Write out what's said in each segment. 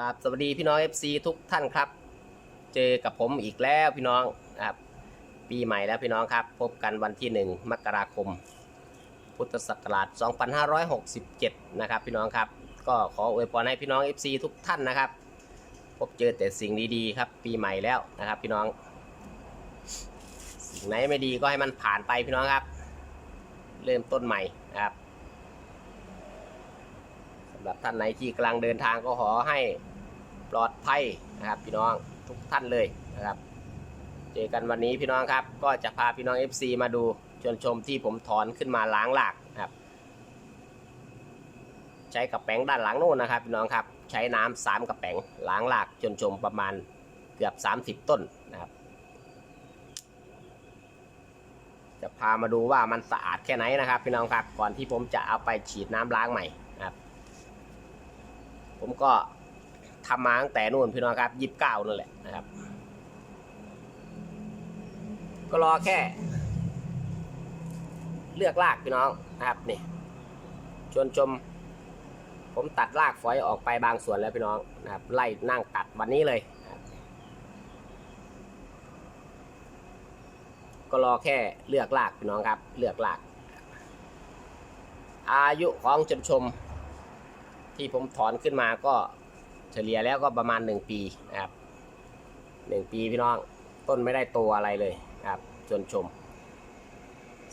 ครับสวัสดีพี่น้อง FC ทุกท่านครับ เจอกับผมอีกแล้วพี่น้องนะครับปีใหม่แล้วพี่น้องครับ พบกันวันที่ 1 มกราคม พุทธศักราช 2567 นะครับ พี่น้องครับ ก็ขออวยพรให้พี่น้อง FC ทุกท่านนะครับ พบเจอแต่สิ่งดีๆครับ ปีใหม่แล้วนะครับ พี่น้อง สิ่งไหนไม่ดีก็ให้มันผ่านไปพี่น้องครับ เริ่มต้นใหม่นะครับสำหรับท่านไหนที่กำลังเดินทางก็ขอให้ ปลอดภัยนะครับ พี่น้องทุกท่านเลยนะครับ เจอกันวันนี้พี่น้องครับ ก็จะพาพี่น้อง FC มาดูชวนชมที่ผมถอนขึ้นมาล้างหลากครับ ใช้กับแป้งด้านหลังนู่นนะครับ พี่น้องครับใช้น้ำสามกับแป้งล้างหลากชวนชมประมาณเกือบ 30 ต้นนะครับ จะพามาดูว่ามันสะอาดแค่ไหนนะครับ พี่น้องครับก่อนที่ผมจะเอาไปฉีดน้ำล้างใหม่นะครับ ผมก็ ทำมาตั้งแต่นู่นพี่น้องครับยี่สิบเก้านั่นแหละนะครับ ก็รอแค่ เลือกรากพี่น้องนะครับนี่ชวนชม ผมตัดรากฝอยออกไปบางส่วนแล้วพี่น้องนะครับ ไล่นั่งตัดวันนี้เลยนะก็รอแค่เลือกรากพี่น้องครับ เลือกราก อายุของชมชมที่ผมถอนขึ้นมาก็ เฉลี่ยแล้วก็ประมาณ 1 ปีนะครับ1ปีพี่น้องต้นไม่ได้โตอะไรเลยครับชนชม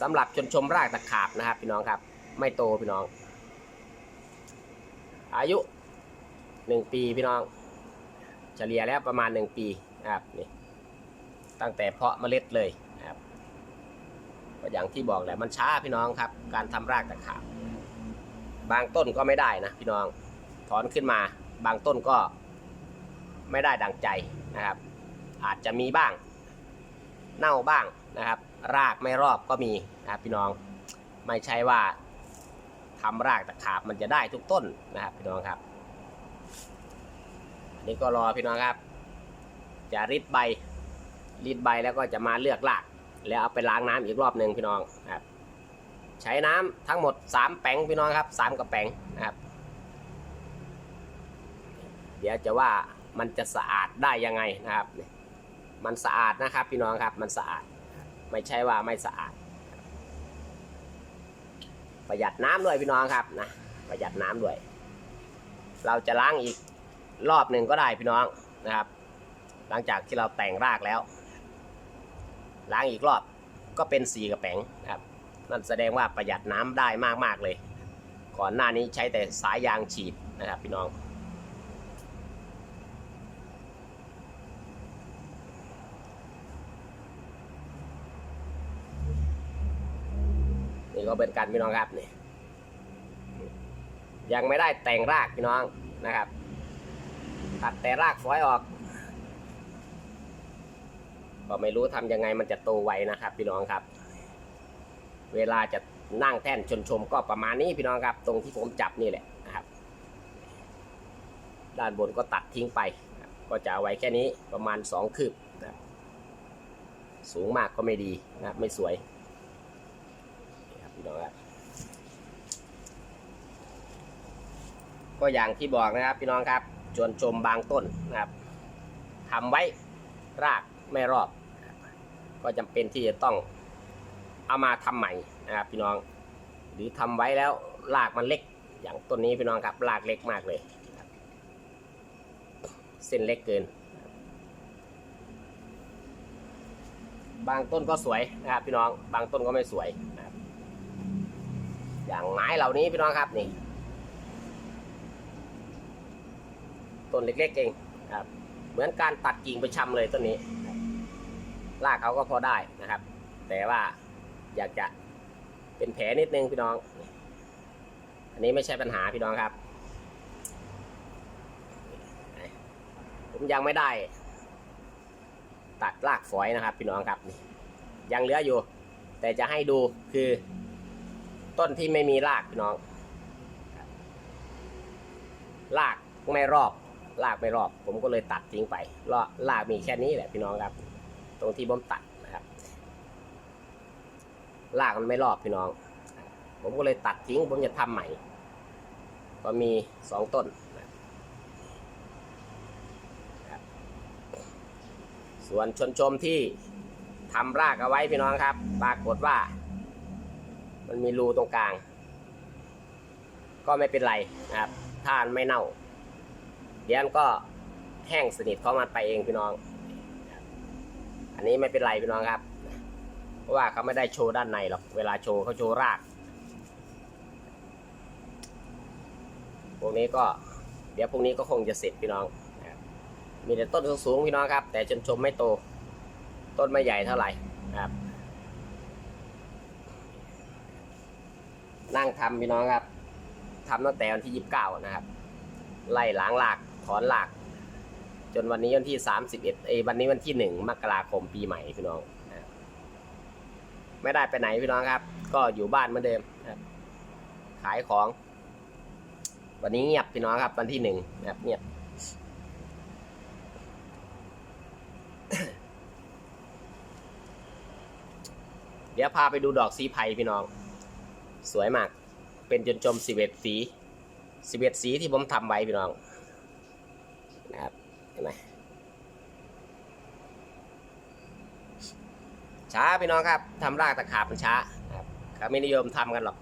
สำหรับชนชมรากตะขาบนะครับ พี่น้องครับ ไม่โตพี่น้อง อายุ 1 ปีพี่น้อง เฉลี่ยแล้วประมาณ 1 ปีนะครับนี่ตั้งแต่เพาะเมล็ดเลยนะครับก็อย่างที่บอกแหละมันช้าพี่น้องครับ การทำรากตะขาบบางต้นก็ไม่ได้นะพี่น้องถอนขึ้นมา บางต้นก็ไม่ได้ดังใจนะครับ อาจจะมีบ้าง เน่าบ้างนะครับ รากไม่รอบก็มีนะครับพี่น้องไม่ใช่ว่าทำรากตะขาบมันจะได้ทุกต้นนะครับพี่น้องครับอันนี้ก็รอพี่น้องครับ จะริดใบริดใบแล้วก็จะมาเลือกราก แล้วเอาไปล้างน้ำอีกรอบหนึ่งพี่น้องครับ ใช้น้ำทั้งหมด 3 แปงพี่น้องครับ 3กระแปงนะครับ ดี๋ยวจะว่ามันจะสะอาดได้ยังไงนะครับ มันสะอาดนะครับ พี่น้องครับ มันสะอาด ไม่ใช่ว่าไม่สะอาด ประหยัดน้ำด้วยพี่น้องครับนะประหยัดน้ำด้วย เราจะล้างอีกรอบหนึ่งก็ได้พี่น้องนะครับ หลังจากที่เราแต่งรากแล้ว ล้างอีกรอบก็เป็นสีกระแป้งนะครับ นั่นแสดงว่าประหยัดน้ำได้มากๆเลย ก่อนหน้านี้ใช้แต่สายยางฉีดนะครับ พี่น้อง เป็นการพี่น้องครับนี่ยังไม่ได้แต่งรากพี่น้องนะครับตัดแต่รากฝอยออก ก็ไม่รู้ทำยังไงมันจะโตไวนะครับ พี่น้องครับ เวลาจะนั่งแท่นชนชมก็ประมาณนี้พี่น้องครับ ตรงที่ผมจับนี่แหละนะครับ ด้านบนก็ตัดทิ้งไป ก็จะเอาไว้แค่นี้ประมาณ2คืบนะสูงมากก็ไม่ดีนะไม่สวย นี่ครับพี่น้องครับก็อย่างที่บอกนะครับ พี่น้องครับชวนชมบางต้นนะครับทำไว้รากไม่รอบ ก็จำเป็นที่จะต้องเอามาทำใหม่นะครับพี่น้อง หรือทำไว้แล้วรากมันเล็ก อย่างต้นนี้พี่น้องครับรากเล็กมากเลยเส้นเล็กเกิน บางต้นก็สวยนะครับพี่น้อง บางต้นก็ไม่สวยนะ อย่างไม้เหล่านี้พี่น้องครับนี่ต้นเล็กๆเองครับ เหมือนการตัดกิ่งไปชำเลยต้นนี้รากเขาก็พอได้นะครับ แต่ว่าอยากจะเป็นแผลนิดนึงพี่น้อง อันนี้ไม่ใช่ปัญหาพี่น้องครับ ผมยังไม่ได้ ตัดรากฝอยนะครับ พี่น้องครับยังเหลืออยู่ แต่จะให้ดูคือ ต้นที่ไม่มีรากพี่น้องรากไม่รอบรากไม่รอบ ผมก็เลยตัดทิ้งไปรากรากมีแค่นี้แหละพี่น้องครับ ตรงที่ผมตัดนะครับรากมันไม่รอบพี่น้อง ผมก็เลยตัดทิ้ง ผมจะทำใหม่ ก็มีสองต้นส่วนชนชมที่ทำรากเอาไว้พี่น้องครับ ปรากฏว่า มันมีรูตรงกลาง ก็ไม่เป็นไรนะครับถ้านไม่เน่า เดี๋ยวมันก็แห้งสนิทของมันไปเองพี่น้อง อันนี้ไม่เป็นไรพี่น้องครับ เพราะว่าเขาไม่ได้โชว์ด้านในหรอก เวลาโชว์เขาโชว์ราก พวกนี้ก็ เดี๋ยวพวกนี้ก็คงจะเสร็จพี่น้อง มีแต่ต้นสูงๆพี่น้องครับ แต่ชนชมไม่โต ต้นไม่ใหญ่เท่าไหร่ครับ นั่งทำพี่น้องครับทำตั้งแต่วันที่ยี่สิบเก้านะครับ ไล่ล้างหลากถอนหลากจนวันนี้วันที่สามสิบเอ็ดเอวันนี้วันที่หนึ่งมกราคมปีใหม่พี่น้องนะครับไม่ได้ไปไหนพี่น้องครับ ก็อยู่บ้านเหมือนเดิมนะครับขายของ วันนี้เงียบพี่น้องครับ วันที่หนึ่งนะครับเงียบเดี๋ยวพาไปดูดอกสีไผ่พี่น้อง สวยมาก เป็นจนจมสิบเอ็ดสีสิบเอ็ดสีที่ผมทำไว้พี่น้องนะครับเห็นไหมช้าพี่น้องครับทำรากตะขาบมันช้าครับเขาไม่นิยมทำกันหรอก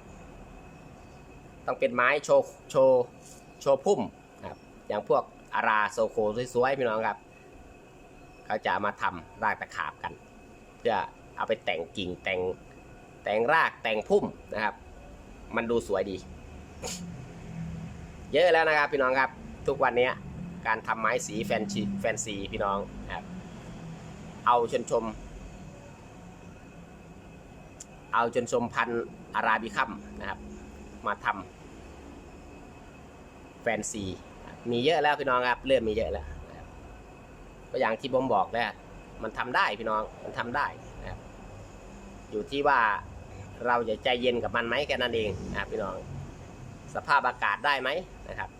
ต้องเป็นไม้โชว์โชว์โชว์พุ่มนะครับ อย่างพวกอาราโซโคสวยๆพี่น้องครับ เขาจะามาทำรากตะขาบกัน เพื่อเอาไปแต่งกิ่งแต่งแต่งรากแต่งพุ่มนะครับ มันดูสวยดี เยอะแล้วนะครับพี่น้องครับ ทุกวันนี้การทำไม้สีแฟนซีแฟนซีพี่น้องนะครับ เอาชนชม เอาจนชมพันธุ์อาราบิคัมนะครับ มาทำแฟนซีมีเยอะแล้วพี่น้องครับ เริ่มมีเยอะแล้วนะก็อย่างที่ผมบอกแล้วมันทำได้พี่น้องมันทำได้นะครับอยู่ที่ว่า เราจะใจเย็นกับมันไหมแค่นั้นเองนะพี่น้อง สภาพอากาศได้ไหมนะครับ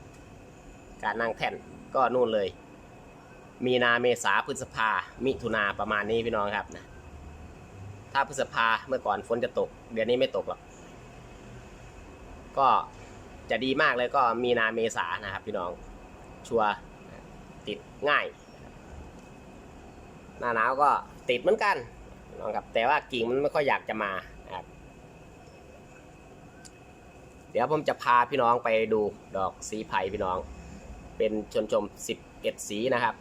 การนั่งแท่นก็นู่นเลย มีนาเมษาพฤษภา มิถุนาประมาณนี้พี่น้องครับนะถ้าพฤษภาเมื่อก่อนฝนจะตก เดี๋ยวนี้ไม่ตกหรอก ก็จะดีมากเลยก็มีนาเมษานะครับ พี่น้อง ชัวร์ติดง่าย หน้าหนาวก็ติดเหมือนกันน้องครับแต่ว่ากิ่งมันไม่ค่อยอยากจะมานะครับ เดี๋ยวผมจะพาพี่น้องไปดูดอกสีไผ่พี่น้อง เป็นชนชม 11 สีนะครับ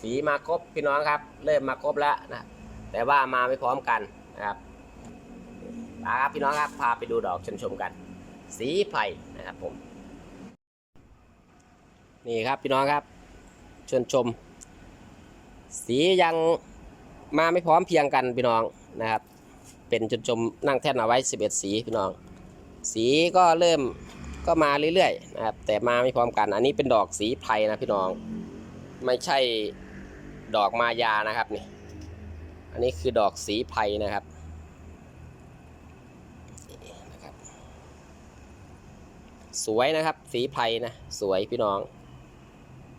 สีมาครบพี่น้องครับ เริ่มมาครบแล้วนะแต่ว่ามาไม่พร้อมกันนะครับนะครับพี่น้องครับพาไปดูดอกชนชมกัน สีไผ่นะครับผมนี่ครับพี่น้องครับชนชม สียังมาไม่พร้อมเพียงกันพี่น้องนะครับ เป็นชนชมนั่งแท่นเอาไว้ 11 สีพี่น้อง สีก็เริ่มก็มาเรื่อยๆนะครับ แต่มาไม่พร้อมกัน อันนี้เป็นดอกสีไผ่นะพี่น้อง ไม่ใช่ดอกมายานะครับนี่ อันนี้คือดอกสีไผ่นะครับนะครับ สวยนะครับ สีไผ่นะ สวยพี่น้อง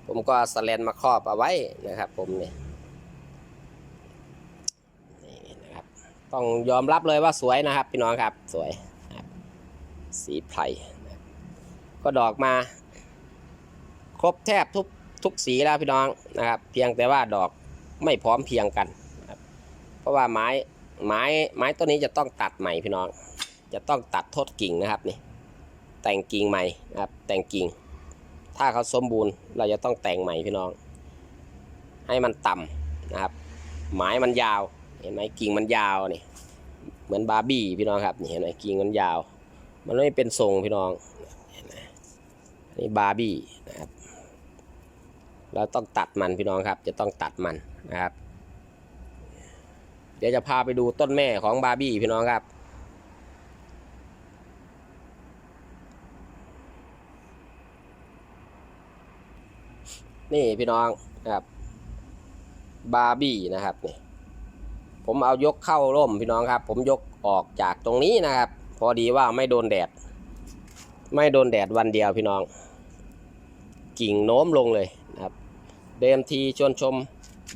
ผมก็สแลนมาครอบเอาไว้นะครับ ผมเนี่ยนี่นะครับต้องยอมรับเลยว่าสวยนะครับ พี่น้องครับสวย สีไผ่นะครับก็ดอกมา ครบแทบทุกทุกสีแล้วพี่น้องนะครับ เพียงแต่ว่าดอกไม่พร้อมเพียงกันนะเพราะว่าไม้ไม้ไม้ต้นนี้จะต้องตัดใหม่พี่น้อง จะต้องตัดทดกิ่งนะครับนี่แต่งกิ่งใหม่นะครับ แต่งกิ่ง ถ้าเขาสมบูรณ์เราจะต้องแต่งใหม่พี่น้อง ให้มันต่ำนะครับไม้มันยาว เห็นไหมกิ่งมันยาวนี่ เหมือนบาร์บี้พี่น้องครับนี่เห็นไหมกิ่งมันยาว มันไม่เป็นทรงพี่น้องเห็นนี่บาร์บี้นะครับเราต้องตัดมันพี่น้องครับ จะต้องตัดมันนะครับ เดี๋ยวจะพาไปดูต้นแม่ของบาร์บี้พี่น้องครับ นี่พี่น้องนะครับบาร์บี้นะครับนี่ผมเอายกเข้าร่มพี่น้องครับ ผมยกออกจากตรงนี้นะครับ พอดีว่าไม่โดนแดด ไม่โดนแดดวันเดียวพี่น้อง กิ่งโน้มลงเลยนะครับเดิมทีชวนชม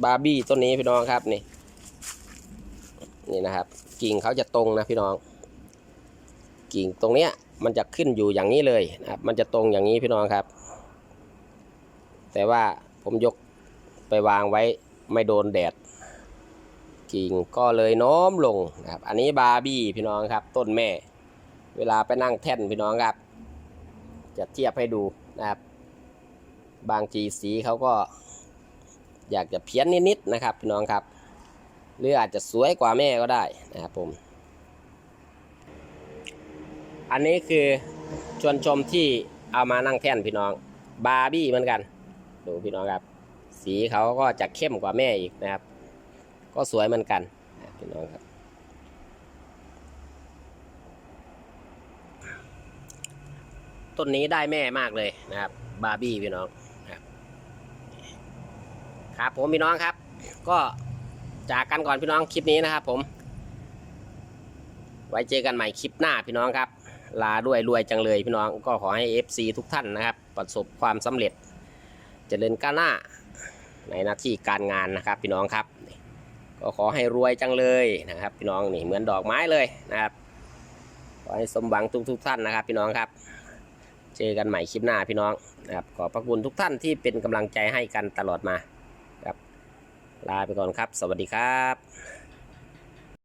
บาร์บี้ต้นนี้พี่น้องครับนี่นี่นะครับ กิ่งเขาจะตรงนะพี่น้อง กิ่งตรงเนี้ยมันจะขึ้นอยู่อย่างนี้เลยนะครับ มันจะตรงอย่างนี้พี่น้องครับ แต่ว่าผมยกไปวางไว้ไม่โดนแดด กิ่งก็เลยโน้มลงนะครับ อันนี้บาร์บี้พี่น้องครับ ต้นแม่ เวลาไปนั่งแท่นพี่น้องครับ จะเทียบให้ดูนะครับ บางทีสีเขาก็ อยากจะเพี้ยนนิดๆนะครับ พี่น้องครับหรืออาจจะสวยกว่าแม่ก็ได้นะครับผม อันนี้คือชวนชมที่เอามานั่งแท่นพี่น้อง บาร์บี้เหมือนกัน ดูพี่น้องครับ สีเขาก็จะเข้มกว่าแม่อีกนะครับ ก็สวยเหมือนกันพี่น้องครับ ต้นนี้ได้แม่มากเลยนะครับ บาร์บี้พี่น้องครับครับผมพี่น้องครับ ก็จากกันก่อนพี่น้องคลิปนี้นะครับ ผม ไว้เจอกันใหม่คลิปหน้าพี่น้องครับ ลาด้วยรวยจังเลยพี่น้องก็ขอให้ FC ทุกท่านนะครับ ประสบความสำเร็จเจริญก้าวหน้าในหน้าที่การงานนะครับ พี่น้องครับ ก็ขอให้รวยจังเลยนะครับ พี่น้องนี่เหมือนดอกไม้เลยนะครับขอให้สมหวังทุกทุกๆท่านนะครับ พี่น้องครับ เจอกันใหม่คลิปหน้าพี่น้องนะครับขอบพระคุณทุกท่านที่เป็นกำลังใจให้กันตลอดมาครับลาไปก่อนครับ สวัสดีครับ